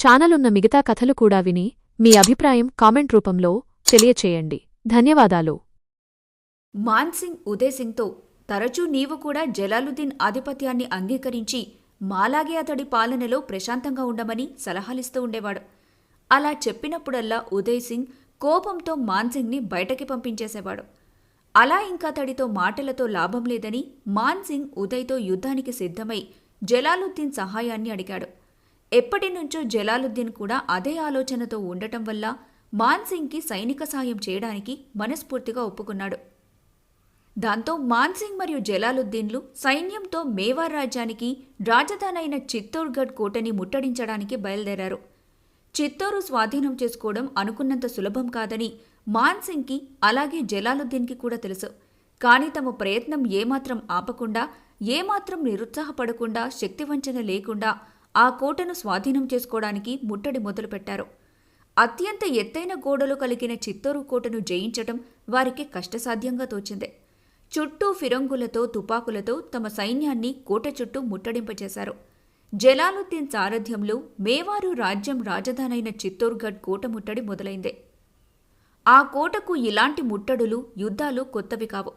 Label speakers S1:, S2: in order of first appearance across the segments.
S1: ఛానలున్న ఉన్న మిగతా కథలు కూడా విని మీ అభిప్రాయం కామెంట్ రూపంలో తెలియచేయండి. ధన్యవాదాలు.
S2: మాన్సింగ్ ఉదయ్ సింగ్తో తరచూ నీవు కూడా జలాలుద్దీన్ ఆధిపత్యాన్ని అంగీకరించి మాలాగే అతడి పాలనలో ప్రశాంతంగా ఉండమని సలహాలిస్తూ ఉండేవాడు. అలా చెప్పినప్పుడల్లా ఉదయ్ సింగ్ కోపంతో మాన్సింగ్ని బయటకి పంపించేసేవాడు. అలా ఇంకా అతడితో మాటలతో లాభం లేదని మాన్సింగ్ ఉదయ్తో యుద్ధానికి సిద్ధమై జలాలుద్దీన్ సహాయాన్ని అడిగాడు. ఎప్పటి నుంచో జలాలుద్దీన్ కూడా అదే ఆలోచనతో ఉండటం వల్ల మాన్సింగ్కి సైనిక సాయం చేయడానికి మనస్ఫూర్తిగా ఒప్పుకున్నాడు. దాంతో మాన్సింగ్ మరియు జలాలుద్దీన్లు సైన్యంతో మేవార్ రాజ్యానికి రాజధానైన చిత్తోర్గఢ్ కోటని ముట్టడించడానికి బయలుదేరారు. చిత్తూరు స్వాధీనం చేసుకోవడం అనుకున్నంత సులభం కాదని మాన్సింగ్కి అలాగే జలాలుద్దీన్కి కూడా తెలుసు. కానీ తమ ప్రయత్నం ఏమాత్రం ఆపకుండా ఏమాత్రం నిరుత్సాహపడకుండా శక్తివంచన లేకుండా ఆ కోటను స్వాధీనం చేసుకోవడానికి ముట్టడి మొదలుపెట్టారు. అత్యంత ఎత్తైన గోడలు కలిగిన చిత్తూరు కోటను జయించటం వారికి కష్టసాధ్యంగా తోచింది. చుట్టూ ఫిరంగులతో తుపాకులతో తమ సైన్యాన్ని కోట చుట్టూ ముట్టడింపచేశారు. జలాలుద్దీన్ సారథ్యంలో మేవారు రాజ్యం రాజధానైన చిత్తూర్గఢ్ కోట ముట్టడి మొదలైంది. ఆ కోటకు ఇలాంటి ముట్టడులు యుద్ధాలు కొత్తవి కావు.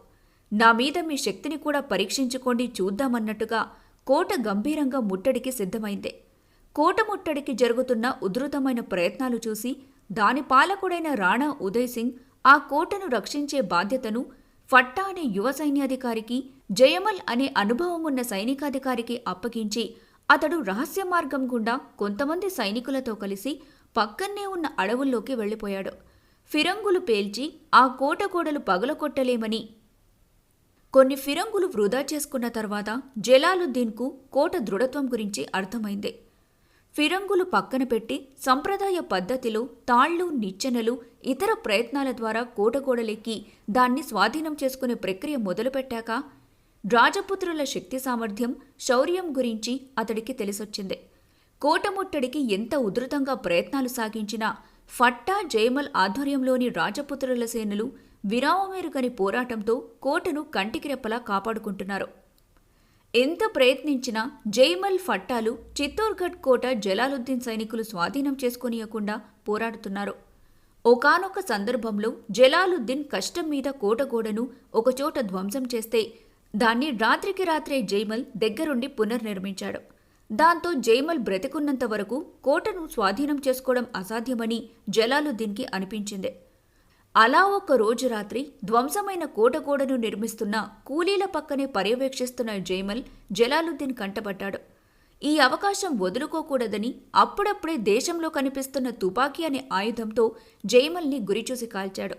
S2: నా మీద మీ శక్తిని కూడా పరీక్షించుకోండి చూద్దామన్నట్టుగా కోట గంభీరంగా ముట్టడికి సిద్ధమైంది. కోట ముట్టడికి జరుగుతున్న ఉధృతమైన ప్రయత్నాలు చూసి దాని పాలకుడైన రాణా ఉదయ్ సింగ్ ఆ కోటను రక్షించే బాధ్యతను ఫట్టా అనే యువ సైన్యాధికారికి జయమల్ అనే అనుభవం ఉన్న సైనికాధికారికి అప్పగించి అతడు రహస్య మార్గం గుండా కొంతమంది సైనికులతో కలిసి పక్కన్నే ఉన్న అడవుల్లోకి వెళ్ళిపోయాడు. ఫిరంగులు పేల్చి ఆ కోట గోడలు పగలకొట్టలేమని కొన్ని ఫిరంగులు వృధా చేసుకున్న తర్వాత జలాలుద్దీన్కు కోట దృఢత్వం గురించి అర్థమైంది. ఫిరంగులు పక్కన పెట్టి సంప్రదాయ పద్ధతిలో తాళ్ళు నిచ్చెనలు ఇతర ప్రయత్నాల ద్వారా కోటగోడలెక్కి దాన్ని స్వాధీనం చేసుకునే ప్రక్రియ మొదలుపెట్టాక రాజపుత్రుల శక్తి సామర్థ్యం శౌర్యం గురించి అతడికి తెలిసొచ్చింది. కోట ముట్టడికి ఎంత ఉధృతంగా ప్రయత్నాలు సాగించినా ఫట్టా జయమల్ ఆధ్వర్యంలోని రాజపుత్రుల సేనలు విరామమేరుగని పోరాటంతో కోటను కంటికి రెప్పలా కాపాడుకుంటున్నారు. ఎంత ప్రయత్నించినా జైమల్ ఫట్టాలు చిత్తోర్గఢ్ కోట జలాలుద్దీన్ సైనికులు స్వాధీనం చేసుకోనీయకుండా పోరాడుతున్నారు. ఒకానొక సందర్భంలో జలాలుద్దీన్ కష్టం మీద కోటగోడను ఒకచోట ధ్వంసం చేస్తే దాన్ని రాత్రికి రాత్రే జైమల్ దగ్గరుండి పునర్నిర్మించాడు. దాంతో జైమల్ బ్రతికున్నంత వరకు కోటను స్వాధీనం చేసుకోవడం అసాధ్యమని జలాలుద్దీన్కి అనిపించింది. అలా ఒక రోజు రాత్రి ధ్వంసమైన కోటగోడను నిర్మిస్తున్న కూలీల పక్కనే పర్యవేక్షిస్తున్న జైమల్ జలాలుద్దీన్ కంటపడ్డాడు. ఈ అవకాశం వదులుకోకూడదని అప్పుడప్పుడే దేశంలో కనిపిస్తున్న తుపాకీ అనే ఆయుధంతో జైమల్ని గురిచూసి కాల్చాడు.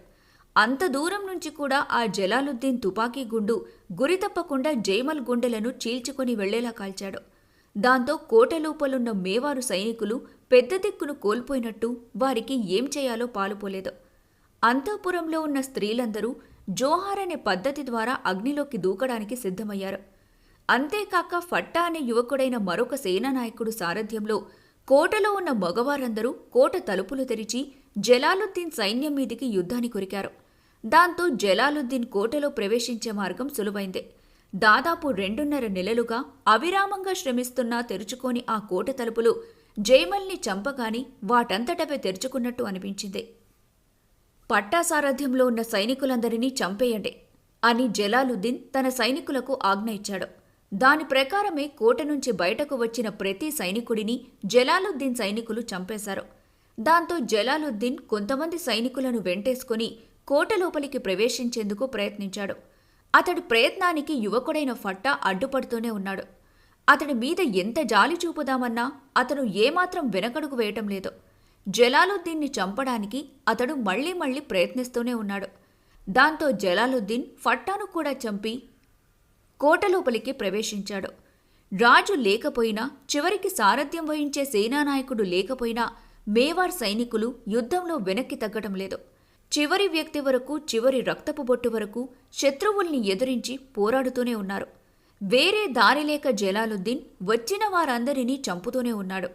S2: అంత దూరం నుంచి కూడా ఆ జలాలుద్దీన్ తుపాకీ గుండు గురి తప్పకుండా జైమల్ గుండెలను చీల్చుకొని వెళ్ళేలా కాల్చాడు. దాంతో కోట లోపలున్న మేవారు సైనికులు పెద్ద దిక్కును కోల్పోయినట్టు వారికి ఏం చేయాలో పాలుపోలేదు. అంతఃపురంలో ఉన్న స్త్రీలందరూ జోహార్ అనే పద్ధతి ద్వారా అగ్నిలోకి దూకడానికి సిద్ధమయ్యారు. అంతేకాక ఫట్టా అనే యువకుడైన మరొక సేనానాయకుడు సారథ్యంలో కోటలో ఉన్న మగవారందరూ కోట తలుపులు తెరిచి జలాలుద్దీన్ సైన్యం మీదికి యుద్ధాన్ని కొరికారు. దాంతో జలాలుద్దీన్ కోటలో ప్రవేశించే మార్గం సులువైంది. దాదాపు రెండున్నర నెలలుగా అవిరామంగా శ్రమిస్తున్నా తెరుచుకోని ఆ కోట తలుపులు జైమల్ని చంపగాని వాటంతటవే తెరుచుకున్నట్టు అనిపించింది. పట్టా సారథ్యంలో ఉన్న సైనికులందరినీ చంపేయండి అని జలాలుద్దీన్ తన సైనికులకు ఆజ్ఞ ఇచ్చాడు. దాని ప్రకారమే కోట నుంచి బయటకు వచ్చిన ప్రతి సైనికుడిని జలాలుద్దీన్ సైనికులు చంపేశారు. దాంతో జలాలుద్దీన్ కొంతమంది సైనికులను వెంటేసుకుని కోట లోపలికి ప్రవేశించేందుకు ప్రయత్నించాడు. అతడి ప్రయత్నానికి యువకుడైన ఫట్టా అడ్డుపడుతూనే ఉన్నాడు. అతడి మీద ఎంత జాలి చూపుదామన్నా అతను ఏమాత్రం వెనకడుగు వేయటం లేదు. జలాలుద్దీన్ని చంపడానికి అతడు మళ్ళీ మళ్ళీ ప్రయత్నిస్తూనే ఉన్నాడు. దాంతో జలాలుద్దీన్ ఫట్టాను కూడా చంపి కోట లోపలికి ప్రవేశించాడు. రాజు లేకపోయినా చివరికి సారథ్యం వహించే సేనానాయకుడు లేకపోయినా మేవార్ సైనికులు యుద్ధంలో వెనక్కి తగ్గటం లేదు. చివరి వ్యక్తి వరకు చివరి రక్తపు బొట్టు వరకు శత్రువుల్ని ఎదిరించి పోరాడుతూనే ఉన్నారు. వేరే దారి లేక జలాలుద్దీన్ వచ్చిన వారందరినీ చంపుతూనే ఉన్నాడు.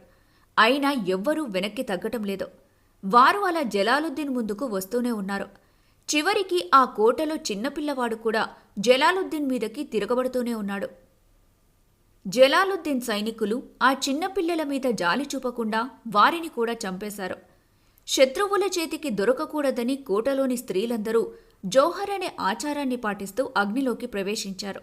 S2: అయినా ఎవ్వరూ వెనక్కి తగ్గటం లేదు. వారు అలా జలాలుద్దీన్ ముందుకు వస్తూనే ఉన్నారు. చివరికి ఆ కోటలో చిన్నపిల్లవాడు కూడా జలాలుద్దీన్ మీదకి తిరగబడుతూనే ఉన్నాడు. జలాలుద్దీన్ సైనికులు ఆ చిన్నపిల్లల మీద జాలి చూపకుండా వారిని కూడా చంపేశారు. శత్రువుల చేతికి దొరకకూడదని కోటలోని స్త్రీలందరూ జోహర్ అనే ఆచారాన్ని పాటిస్తూ అగ్నిలోకి ప్రవేశించారు.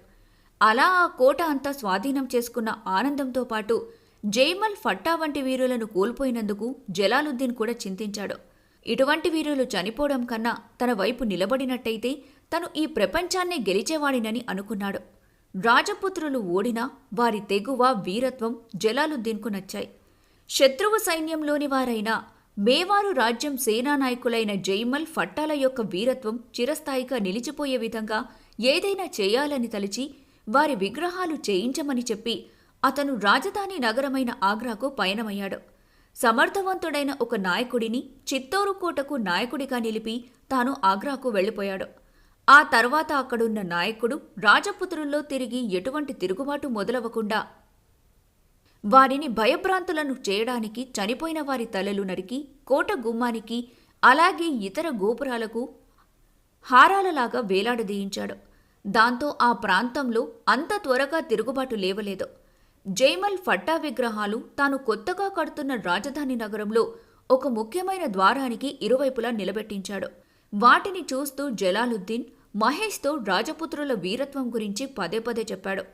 S2: అలా ఆ కోట అంతా స్వాధీనం చేసుకున్న ఆనందంతో పాటు జైమల్ ఫట్టా వంటి వీరులను కోల్పోయినందుకు జలాలుద్దీన్ కూడా చింతించాడు. ఇటువంటి వీరులు చనిపోవడం కన్నా తన వైపు నిలబడినట్టయితే తను ఈ ప్రపంచాన్నే గెలిచేవాడినని అనుకున్నాడు. రాజపుత్రులు ఓడినా వారి తెగువ వీరత్వం జలాలుద్దీన్కు నచ్చాయి. శత్రువు సైన్యంలోని వారైన మేవారు రాజ్యం సేనానాయకులైన జైమల్ ఫట్టాల యొక్క వీరత్వం చిరస్థాయిగా నిలిచిపోయే విధంగా ఏదైనా చేయాలని తలిచి వారి విగ్రహాలు చేయించమని చెప్పి అతను రాజధాని నగరమైన ఆగ్రాకు పయనమయ్యాడు. సమర్థవంతుడైన ఒక నాయకుడిని చిత్తోరు కోటకు నాయకుడిగా నిలిపి తాను ఆగ్రాకు వెళ్ళిపోయాడు. ఆ తర్వాత అక్కడున్న నాయకుడు రాజపుత్రుల్లో తిరిగి ఎటువంటి తిరుగుబాటు మొదలవ్వకుండా వారిని భయభ్రాంతులను చేయడానికి చనిపోయిన వారి తలలు నరికి కోట గుమ్మానికి అలాగే ఇతర గోపురాలకు హారాలలాగా వేలాడదీయించాడు. దాంతో ఆ ప్రాంతంలో అంత త్వరగా తిరుగుబాటు లేవలేదు. జైమల్ ఫట్టా విగ్రహాలు తాను కొత్తగా కడుతున్న రాజధాని నగరంలో ఒక ముఖ్యమైన ద్వారానికి ఇరువైపులా నిలబెట్టించాడు. వాటిని చూస్తూ జలాలుద్దీన్ మహేష్తో రాజపుత్రుల వీరత్వం గురించి పదే పదే చెప్పాడు.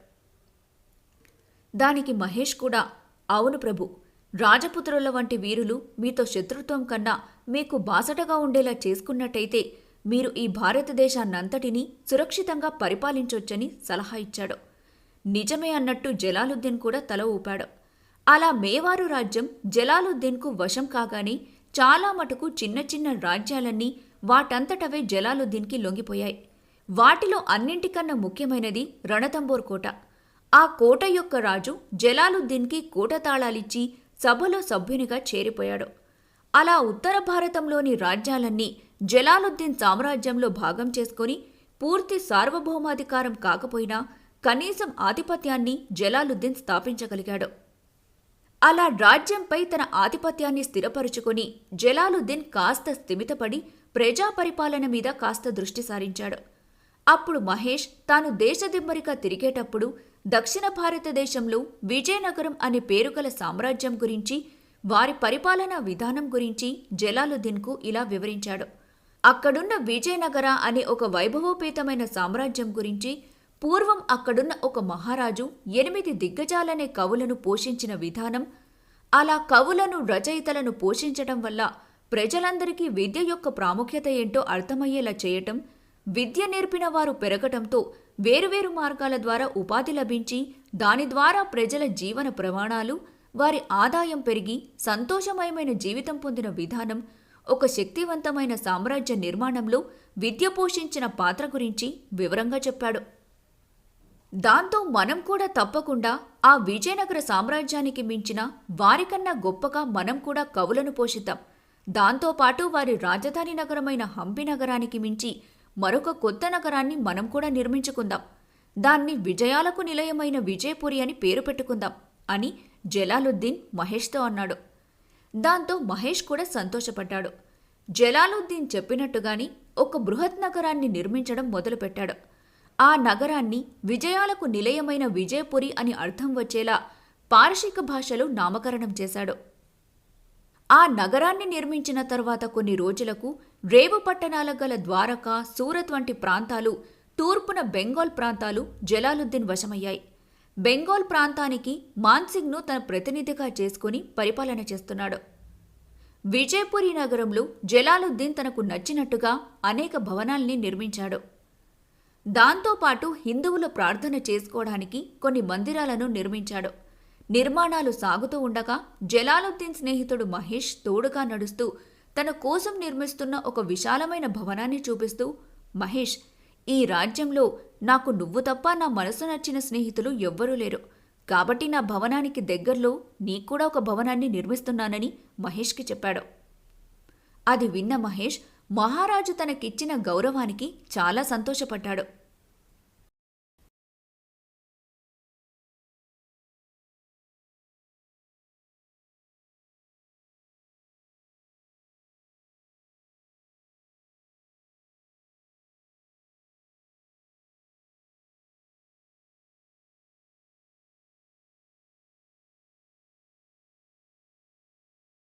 S2: దానికి మహేష్ కూడా అవును ప్రభు రాజపుత్రుల వంటి వీరులు మీతో శత్రుత్వం కన్నా మీకు బాసటగా ఉండేలా చేసుకున్నట్టయితే మీరు ఈ భారతదేశాన్నంతటినీ సురక్షితంగా పరిపాలించొచ్చని సలహా ఇచ్చాడు. నిజమే అన్నట్టు జలాలుద్దీన్ కూడా తల ఊపాడు. అలా మేవారు రాజ్యం జలాలుద్దీన్కు వశం కాగానే చాలా మటుకు చిన్న చిన్న రాజ్యాలన్నీ వాటంతటవే జలాలుద్దీన్కి లొంగిపోయాయి. వాటిలో అన్నింటికన్నా ముఖ్యమైనది రణతంబోర్ కోట. ఆ కోట యొక్క రాజు జలాలుద్దీన్కి కోట తాళాలిచ్చి సభలో సభ్యునిగా చేరిపోయాడు. అలా ఉత్తర భారతంలోని రాజ్యాలన్నీ జలాలుద్దీన్ సామ్రాజ్యంలో భాగం చేసుకొని పూర్తి సార్వభౌమాధికారం కాకపోయినా కనీసం ఆధిపత్యాన్ని జలాలుద్దీన్ స్థాపించగలిగాడు. అలా రాజ్యంపై తన ఆధిపత్యాన్ని స్థిరపరుచుకుని జలాలుద్దీన్ కాస్త స్థిమితపడి ప్రజా పరిపాలన మీద కాస్త దృష్టి సారించాడు. అప్పుడు మహేష్ తాను దేశదిమ్మరిగా తిరిగేటప్పుడు దక్షిణ భారతదేశంలో విజయనగరం అనే పేరుగల సామ్రాజ్యం గురించి వారి పరిపాలనా విధానం గురించి జలాలుద్దీన్కు ఇలా వివరించాడు. అక్కడున్న విజయనగర అనే ఒక వైభవోపేతమైన సామ్రాజ్యం గురించి పూర్వం అక్కడున్న ఒక మహారాజు ఎనిమిది దిగ్గజాలనే కవులను పోషించిన విధానం అలా కవులను రచయితలను పోషించటం వల్ల ప్రజలందరికీ విద్య యొక్క ప్రాముఖ్యత ఏంటో అర్థమయ్యేలా చేయటం విద్య నేర్పిన వారు పెరగటంతో వేరువేరు మార్గాల ద్వారా ఉపాధి లభించి దాని ద్వారా ప్రజల జీవన ప్రమాణాలు వారి ఆదాయం పెరిగి సంతోషమయమైన జీవితం పొందిన విధానం ఒక శక్తివంతమైన సామ్రాజ్య నిర్మాణంలో విద్య పోషించిన పాత్ర గురించి వివరంగా చెప్పాడు. దాంతో మనం కూడా తప్పకుండా ఆ విజయనగర సామ్రాజ్యానికి మించిన వారికన్నా గొప్పగా మనం కూడా కవులను పోషిద్దాం. దాంతోపాటు వారి రాజధాని నగరమైన హంపి నగరానికి మించి మరొక కొత్త నగరాన్ని మనం కూడా నిర్మించుకుందాం. దాన్ని విజయాలకు నిలయమైన విజయపురి అని పేరు పెట్టుకుందాం అని జలాలుద్దీన్ మహేష్తో అన్నాడు. దాంతో మహేష్ కూడా సంతోషపడ్డాడు. జలాలుద్దీన్ చెప్పినట్టుగాని ఒక బృహత్ నగరాన్ని నిర్మించడం మొదలుపెట్టాడు. ఆ నగరాన్ని విజయాలకు నిలయమైన విజయపురి అని అర్థం వచ్చేలా పారశిక భాషలో నామకరణం చేశాడు. ఆ నగరాన్ని నిర్మించిన తర్వాత కొన్ని రోజులకు రేవు పట్టణాల గల ద్వారకా సూరత్ వంటి ప్రాంతాలు తూర్పున బెంగాల్ ప్రాంతాలు జలాలుద్దీన్ వశమయ్యాయి. బెంగాల్ ప్రాంతానికి మాన్సింగ్ను తన ప్రతినిధిగా చేసుకుని పరిపాలన చేస్తున్నాడు. విజయపురి నగరంలో జలాలుద్దీన్ తనకు నచ్చినట్టుగా అనేక భవనాల్ని నిర్మించాడు. దాంతోపాటు హిందువులు ప్రార్థన చేసుకోవడానికి కొన్ని మందిరాలను నిర్మించాడు. నిర్మాణాలు సాగుతూ ఉండగా జలాలుద్దీన్ స్నేహితుడు మహేష్ తోడుగా నడుస్తూ తన కోసం నిర్మిస్తున్న ఒక విశాలమైన భవనాన్ని చూపిస్తూ మహేష్ ఈ రాజ్యంలో నాకు నువ్వు తప్ప నా మనసు నచ్చిన స్నేహితులు ఎవ్వరూ లేరు. కాబట్టి నా భవనానికి దగ్గరలో నీక్కూడా ఒక భవనాన్ని నిర్మిస్తున్నానని మహేష్కి చెప్పాడు. అది విన్న మహేష్ మహారాజు తనకిచ్చిన గౌరవానికి చాలా సంతోషపడ్డాడు.